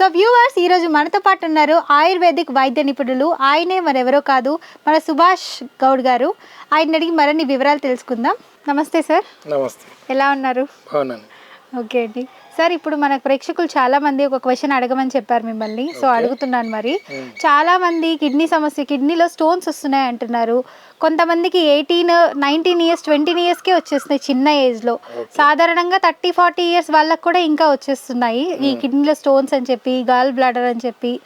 So viewers ఈరోజు మనతో పాటు ఉన్నారు ఆయుర్వేదిక్ వైద్య నిపుణులు. ఆయనే మరెవరో కాదు మన సుభాష్ గౌడ్ గారు. ఆయన అడిగి మరిన్ని వివరాలు తెలుసుకుందాం. నమస్తే సార్. నమస్తే. ఎలా ఉన్నారు? బాగున్నాను. ఓకే అండి. సార్ ఇప్పుడు మన ప్రేక్షకులు చాలా మంది ఒక క్వశ్చన్ అడగమని చెప్పారు మిమ్మల్ని. సో అడుగుతున్నాను మరి. చాలా మంది కిడ్నీ సమస్య కిడ్నీలో స్టోన్స్ వస్తున్నాయి అంటున్నారు. కొంతమందికి ఎయిటీన్ నైన్టీన్ ఇయర్స్ ట్వంటీన్ ఇయర్స్కే వచ్చేస్తున్నాయి చిన్న ఏజ్లో. సాధారణంగా థర్టీ ఫార్టీ ఇయర్స్ వాళ్ళకి కూడా ఇంకా వచ్చేస్తున్నాయి. ఈ కిడ్నీలో స్టోన్స్ అని చెప్పి గాల్ బ్లాడర్ అని చెప్పి.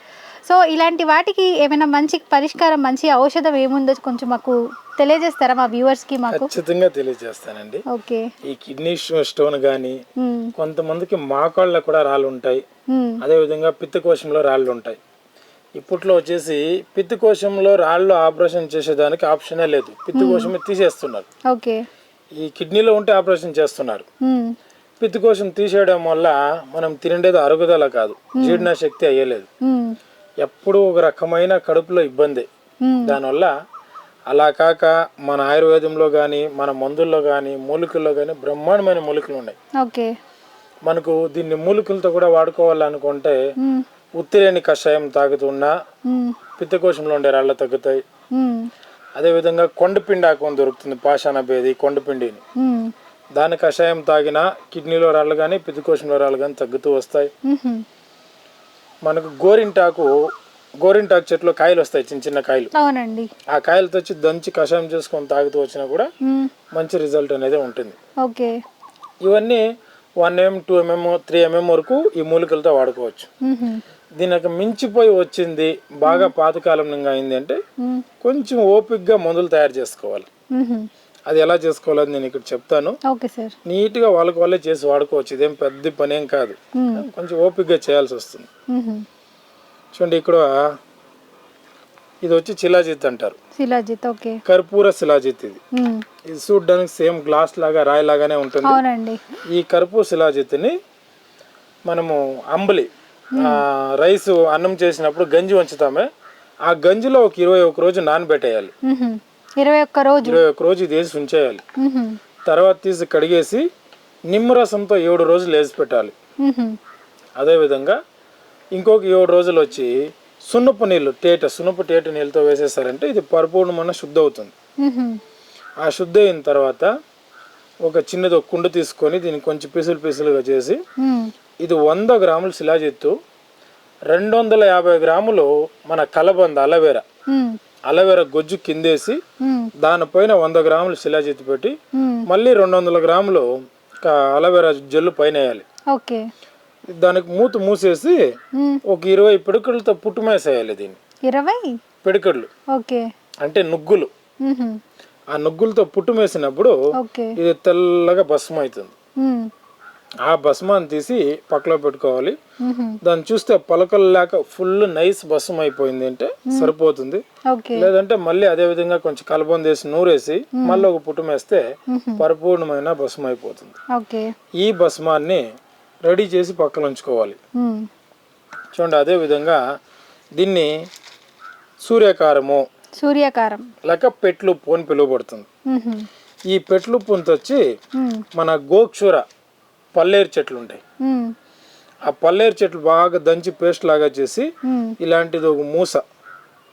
సో ఇలాంటి వాటికి ఏమైనా మంచి పరిష్కారం మంచి ఔషధం ఏముందో కొంచెం మాకు తెలియజేస్తారా మా వ్యూవర్స్కి మాకు? ఖచ్చితంగా తెలియజేస్తానండి. ఓకే. ఈ కిడ్నీ స్టో- స్టోన్ మ్మ్. కొంతమందికి మాకాళ్ళలో కూడా రాళ్ళు ఉంటాయి మ్మ్. అదేవిధంగా పిత్తకోశంలో రాళ్ళు ఉంటాయి ఇప్పట్లో వచ్చేసి పిత్తకోశంలో రాళ్ళు ఆపరేషన్ చేసేదానికి ఆప్షనే లేదు. పిత్తకోశమే తీసేస్తున్నారు. ఓకే. ఈ కిడ్నీలో ఉంటే ఆపరేషన్ చేస్తున్నారు. పిత్తకోశం తీసేయడం వల్ల మనం తినేది అరుగుదల కాదు. జీర్ణశక్తి అయ్యలేదు. ఎప్పుడూ ఒక రకమైన కడుపులో ఇబ్బంది. దానివల్ల అలా కాక మన ఆయుర్వేదంలో కానీ మన మందుల్లో కానీ మూలికల్లో కానీ బ్రహ్మాండమైన మూలికలు ఉన్నాయి ఓకే మనకు దీన్ని మూలికలతో కూడా వాడుకోవాలనుకుంటే మ్మ్. ఉత్తిరేణి కషాయం తాగుతున్నా. పిత్తకోశంలో ఉండే రాళ్ళు తగ్గుతాయి. అదేవిధంగా కొండపిండి ఆకు అని దొరుకుతుంది పాషాణ బేది కొండపిండిని. దాని కషాయం తాగినా కిడ్నీలో రాళ్ళు కానీ పిత్తకోశంలో రాళ్ళు కానీ తగ్గుతూ వస్తాయి. మనకు గోరింటాకు గోరింటాకు చెట్లు కాయలు వస్తాయి చిన్న చిన్న కాయలు అవునండి ఆ కాయలు తెచ్చి దంచి కషాయం చేసుకొని తాగుతూ వచ్చినా కూడా. మంచి రిజల్ట్ అనేది ఉంటుంది ఓకే ఇవన్నీ one mm two mm three mm వరకు ఈ మూలికలతో వాడుకోవచ్చు. దీనికి మించిపోయి వచ్చింది బాగా పాతకాలం అయింది అంటే. కొంచెం ఓపిక్గా మందులు తయారు చేసుకోవాలి. అది ఎలా చేసుకోవాలని నేను ఇక్కడ చెప్తాను. సార్. నీట్గా వాళ్ళకి వాళ్ళే చేసి వాడుకోవచ్చు. ఇదేం పెద్ద పని ఏం కాదు. కొంచెం ఓపిక్గా చేయాల్సి వస్తుంది. చూడండి ఇక్కడ ఇది వచ్చి శిలాజిత్ అంటారు. శిలాజిత్ ఓకే. కర్పూర శిలాజిత్ ఇది. ఇది చూడడానికి సేమ్ గ్లాస్ లాగా రాయి లాగానే ఉంటుంది. అవునండి. ఈ కర్పూర శిలాజిత్తుని మనము అంబలి రైస్ అన్నం చేసినప్పుడు గంజి వంచుతామే. ఆ గంజిలో ఒక ఇరవై ఒక రోజు నానబెట్టేయాలి. ఇరవై ఒక్క రోజు ఇరవై ఒక రోజు ఇది వేసి ఉంచేయాలి. తర్వాత తీసి కడిగేసి నిమ్మరసంతో ఏడు రోజులు వేసి పెట్టాలి. అదేవిధంగా ఇంకొక ఏడు రోజులు వచ్చి సున్నపు నీళ్ళు తేట సున్నపు తేట నీళ్ళతో వేసేసారంటే ఇది పరిపూర్ణమైన శుద్ధి అవుతుంది. ఆ శుద్ధి అయిన తర్వాత ఒక చిన్నది ఒక కుండ తీసుకొని దీన్ని కొంచెం పీసులు పీసులుగా చేసి. ఇది వంద గ్రాములు శిలాజిత్తు రెండు వందల యాభై గ్రాములు మన కలబంద అలవేరా. అలవేరా గొజ్జు కిందేసి. దానిపైన వంద గ్రాములు శిలాజిత్తు పెట్టి. మళ్ళీ రెండు వందల గ్రాములు అలవేరా జెల్లు పైన వేయాలి ఓకే దానికి మూత మూసేసి. ఒక ఇరవై పిడికలతో పుట్టుమేసేయాలి దీన్ని ఇరవై ఓకే అంటే నుగ్గులు. ఆ నుగ్గులతో పుట్టుమేసినప్పుడు ఇది తెల్లగా భస్మం అవుతుంది. ఆ భస్మాన్ని తీసి పక్కలో పెట్టుకోవాలి. దాన్ని చూస్తే పలకలు లేక ఫుల్ నైస్ భస్మం అయిపోయింది అంటే సరిపోతుంది. లేదంటే మళ్ళీ అదే విధంగా కొంచెం కలబంద వేసి నూరేసి మళ్ళీ ఒక పుట్టుమేస్తే పరిపూర్ణమైన భస్మం అయిపోతుంది. ఈ భస్మాన్ని రెడీ చేసి పక్కన ఉంచుకోవాలి. చూడండి అదే విధంగా దీన్ని సూర్యకారము సూర్యాకారం. లేక పెట్లుప్పు అని పిలువబడుతుంది. ఈ పెట్లుప్పుంతో వచ్చి. మన గోక్షూర పల్లేరు చెట్లు ఉంటాయి. ఆ పల్లేరు చెట్లు బాగా దంచి పేస్ట్ లాగా చేసి. ఇలాంటిది ఒక మూస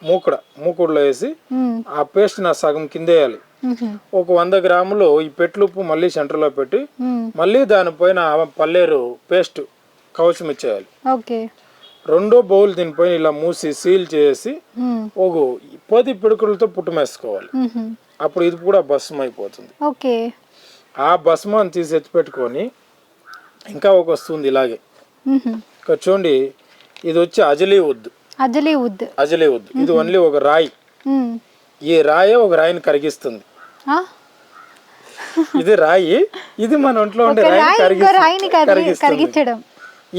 మూకుడ మూకుడులో వేసి. ఆ పేస్ట్ నా సగం కింద వేయాలి. ఒక వంద గ్రాములు ఈ పెట్లుప్పు మళ్ళీ సెంటర్లో పెట్టి. మళ్ళీ దానిపైన పల్లేరు పేస్ట్ కవచం ఇచ్చేయాలి ఓకే రెండో బౌల్ దీనిపైన ఇలా మూసి సీల్ చేసి. ఒక పది పిడుకులతో పుట్టుమేసుకోవాలి. అప్పుడు ఇది కూడా భస్మం అయిపోతుంది ఓకే ఆ భస్మాన్ని తీసి ఎత్తి పెట్టుకొని ఇంకా ఒక వస్తుంది ఇలాగే. ఇక్కడ చూడండి ఇది వచ్చి అజలీ ఉద్దు. అజలీ ఉద్ అజలీ ఉద్దు. ఇది ఓన్లీ ఒక రాయి. ఈ రాయే ఒక రాయిని కరిగిస్తుంది? ఇది రాయి ఇది మన ఒంట్లో ఉండే రాయిని కరిగించడం.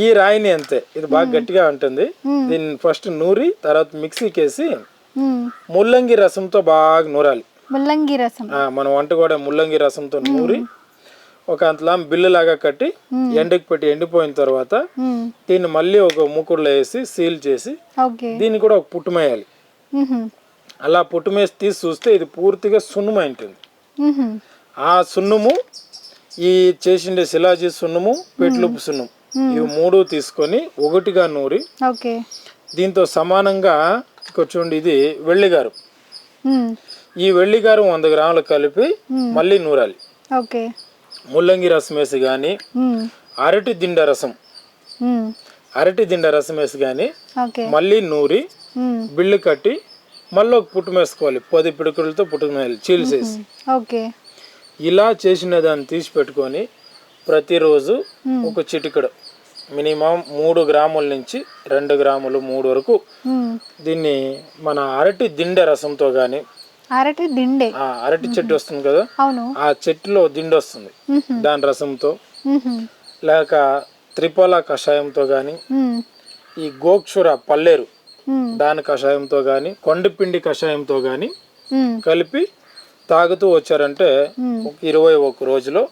ఈ రాయిని అంతే. ఇది బాగా గట్టిగా ఉంటుంది. దీన్ని ఫస్ట్ నూరి తర్వాత మిక్సీకి వేసి మ్మ్. ముల్లంగి రసంతో బాగా నూరాలి. ముల్లంగి రసం. మన వంట కూడా ముల్లంగి రసంతో నూరి ఒక అంతలా బిల్లులాగా కట్టి ఎండకు పెట్టి ఎండిపోయిన తర్వాత దీన్ని మళ్ళీ ఒక మూకుడులో వేసి సీల్ చేసి దీన్ని కూడా ఒక పుట్టుమేయాలి అలా పుట్టుమేసి తీసి చూస్తే ఇది పూర్తిగా సున్నుము ఉంటుంది ఆ సున్నుము ఈ చేసిండే శిలాజీ సున్నుము పెట్లుపు సున్నుము ఇవి మూడు తీసుకొని ఒకటిగా నూరి దీంతో సమానంగా చూడండి ఇది వెళ్ళిగారు ఈ వెళ్ళిగారు వంద గ్రాములు కలిపి మళ్ళీ నూరాలి. ముల్లంగి రసం వేసి కానీ. అరటి దిండ రసం. అరటి దిండ రసం వేసి కానీ మళ్ళీ నూరి. బిళ్ళు కట్టి మళ్ళీ ఒక పుట్టు వేసుకోవాలి పది పిడుకులతో పుట్టు మేయాలి చీల్చేసి ఓకే ఇలా చేసిన దాన్ని తీసి పెట్టుకొని ప్రతిరోజు ఒక చిటికెడు మినిమం మూడు గ్రాముల నుంచి రెండు గ్రాములు మూడు వరకు. దీన్ని మన అరటి దిండె రసంతో కానీ అరటి దిండే ఆ అరటి చెట్టు వస్తుంది కదా అవును ఆ చెట్టులో దిండు వస్తుంది. దాని రసంతో. లేక త్రిపల కషాయంతో మ్మ్. ఈ గోక్షుర పల్లేరు. దాని కషాయంతో కానీ కొండపిండి కషాయంతో మ్మ్. కలిపి తాగుతూ వచ్చారంటే ఒక ఇరవై ఒక రోజులో.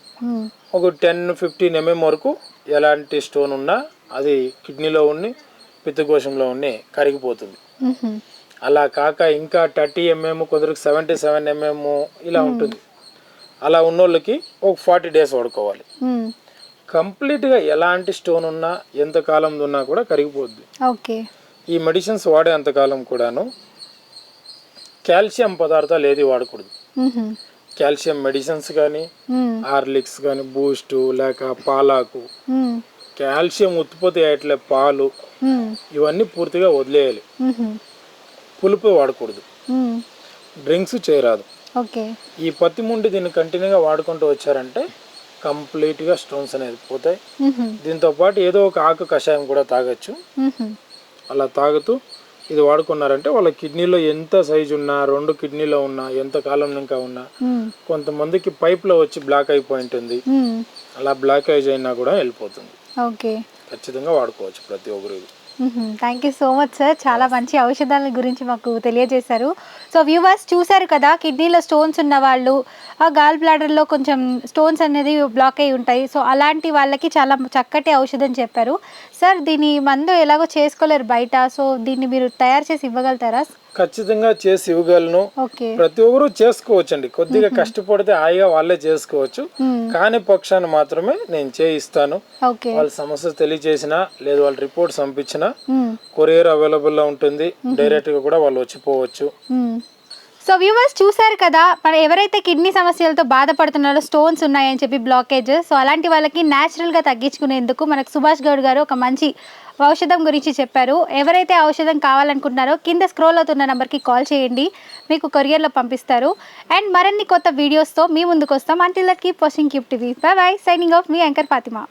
ఒక టెన్ ఫిఫ్టీన్ ఎంఎం వరకు ఎలాంటి స్టోన్ ఉన్నా అది కిడ్నీలో ఉండి పిత్తకోశంలో ఉండి కరిగిపోతుంది. అలా కాక ఇంకా థర్టీ ఎంఎం కొందరికి సెవెంటీ సెవెన్ ఎంఎం ఇలా ఉంటుంది అలా ఉన్నోళ్ళకి ఒక ఫార్టీ డేస్ వాడుకోవాలి మ్మ్. కంప్లీట్గా ఎలాంటి స్టోన్ ఉన్నా ఎంత కాలం ఉన్నా కూడా కరిగిపోద్ది ఓకే ఈ మెడిసిన్స్ వాడేంతకాలం కూడాను కాల్షియం పదార్థాలు ఏది వాడకూడదు మ్మ్. కాల్షియం మెడిసిన్స్ కానీ. హార్లిక్స్ కానీ బూస్టు లేక పాలాకు. కాల్షియం ఉత్పత్తి అయ్యట్లే పాలు. ఇవన్నీ పూర్తిగా వదిలేయాలి. పులుపు వాడకూడదు. డ్రింక్స్ చేయరాదు ఓకే ఈ పత్తి ముండి దీన్ని కంటిన్యూగా వాడుకుంటూ వచ్చారంటే కంప్లీట్గా స్టోన్స్ అనేది పోతాయి. దీంతో పాటు ఏదో ఒక ఆకు కషాయం కూడా తాగొచ్చు. అలా తాగుతూ ఇది వాడుకున్నారంటే వాళ్ళ కిడ్నీలో ఎంత సైజు ఉన్నా రెండు కిడ్నీలో ఉన్నా ఎంత కాలం ఇంకా ఉన్నా. కొంతమందికి పైప్లో వచ్చి బ్లాక్ అయిపోయి ఉంటుంది. అలా బ్లాకేజ్ అయినా కూడా వెళ్ళిపోతుంది ఖచ్చితంగా వాడుకోవచ్చు ప్రతి ఒక్కరు. Thank you so much sir చాలా మంచి ఔషధాల గురించి మాకు తెలియజేశారు. సో వ్యూవర్స్ చూశారు కదా కిడ్నీలో స్టోన్స్ ఉన్న వాళ్ళు ఆ గాల్ బ్లాడర్లో కొంచెం స్టోన్స్ అనేది బ్లాక్ అయి ఉంటాయి. సో అలాంటి వాళ్ళకి చాలా చక్కటి ఔషధం చెప్పారు. సార్ దీని మందు ఎలాగో చేసుకోలేరు బయట. సో దీన్ని మీరు తయారు చేసి ఇవ్వగలుగుతారా? ఖచ్చితంగా చేసి ఇవ్వగలను. ప్రతి ఒక్కరు చేసుకోవచ్చండి. కొద్దిగా కష్టపడితే హాయిగా వాళ్ళే చేసుకోవచ్చు. కాని పక్షాన్ని మాత్రమే నేను చేయిస్తాను. వాళ్ళ సమస్య తెలియజేసినా లేదు వాళ్ళ రిపోర్ట్స్ పంపించినా కొరియర్ అవైలబుల్లో ఉంటుంది. డైరెక్ట్గా కూడా వాళ్ళు వచ్చిపోవచ్చు. సో వ్యూవర్స్ చూశారు కదా మన ఎవరైతే కిడ్నీ సమస్యలతో బాధపడుతున్నారో స్టోన్స్ ఉన్నాయని చెప్పి బ్లాకేజ్ సో అలాంటి వాళ్ళకి న్యాచురల్గా తగ్గించుకునేందుకు మనకు సుభాష్ గౌడ్ గారు ఒక మంచి ఔషధం గురించి చెప్పారు. ఎవరైతే ఔషధం కావాలనుకుంటున్నారో కింద స్క్రోల్ అవుతున్న నెంబర్కి కాల్ చేయండి. మీకు కొరియర్లో పంపిస్తారు. అండ్ మరిన్ని కొత్త వీడియోస్తో మీ ముందుకు వస్తాం. Until that keep watching క్యూప్ TV bye bye signing off me anchor Fatima